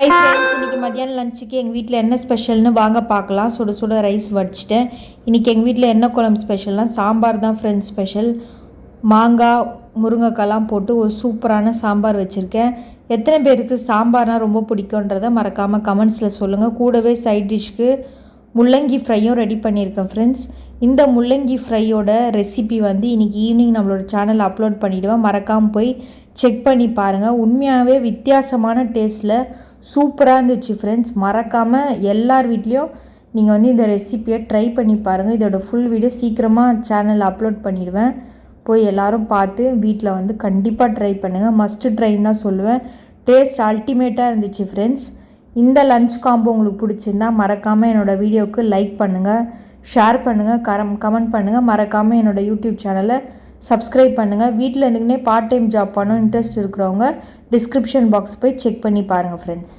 Hi friends இன்றைக்கி மத்தியானம் லஞ்சுக்கு எங்கள் வீட்டில் என்ன ஸ்பெஷல்னு வாங்க பார்க்கலாம். சுட சுட ரைஸ் வடிச்சிட்டேன். இன்றைக்கி எங்கள் வீட்டில் என்ன குழம்பு ஸ்பெஷல்னால் சாம்பார் தான் ஃப்ரெண்ட்ஸ் ஸ்பெஷல் மாங்காய் முருங்கைக்காலாம் போட்டு ஒரு சூப்பரான சாம்பார் வச்சுருக்கேன். எத்தனை பேருக்கு சாம்பார்னால் ரொம்ப பிடிக்குன்றதை மறக்காமல் கமெண்ட்ஸில் சொல்லுங்கள் கூடவே சைட் டிஷ்க்கு முள்ளங்கி ஃப்ரையும் ரெடி பண்ணியிருக்கேன் ஃப்ரெண்ட்ஸ் இந்த முள்ளங்கி ஃப்ரையோட ரெசிபி வந்து இன்றைக்கி ஈவினிங் நம்மளோட சேனல் அப்லோட் பண்ணிவிடுவேன் மறக்காமல் போய் செக் பண்ணி பாருங்கள் உண்மையாகவே வித்தியாசமான டேஸ்ட்டில் சூப்பராக இருந்துச்சு ஃப்ரெண்ட்ஸ் மறக்காமல் எல்லார் வீட்லேயும் நீங்கள் வந்து இந்த ரெசிப்பியை ட்ரை பண்ணி பாருங்கள் இதோட ஃபுல் வீடியோ சீக்கிரமாக சேனல் அப்லோட் பண்ணிவிடுவேன் போய் எல்லோரும் பார்த்து வீட்டில் வந்து கண்டிப்பாக ட்ரை பண்ணுங்கள் மஸ்ட்டு ட்ரைன்னு தான் சொல்லுவேன். டேஸ்ட் அல்டிமேட்டாக இருந்துச்சு ஃப்ரெண்ட்ஸ் இந்த லஞ்ச் காம்போ உங்களுக்கு பிடிச்சிருந்தா மறக்காமல் என்னோடய வீடியோவுக்கு லைக் பண்ணுங்கள் ஷேர் பண்ணுங்கள் கரம் கமெண்ட் பண்ணுங்கள் மறக்காமல் என்னோடய யூடியூப் சேனலை சப்ஸ்கிரைப் பண்ணுங்கள் வீட்டில் இருந்துக்கினே பார்ட் டைம் ஜாப் பண்ணணும் இன்ட்ரெஸ்ட் இருக்கிறவங்க டிஸ்கிரிப்ஷன் பாக்ஸ் போய் செக் பண்ணி பாருங்கள் ஃப்ரெண்ட்ஸ்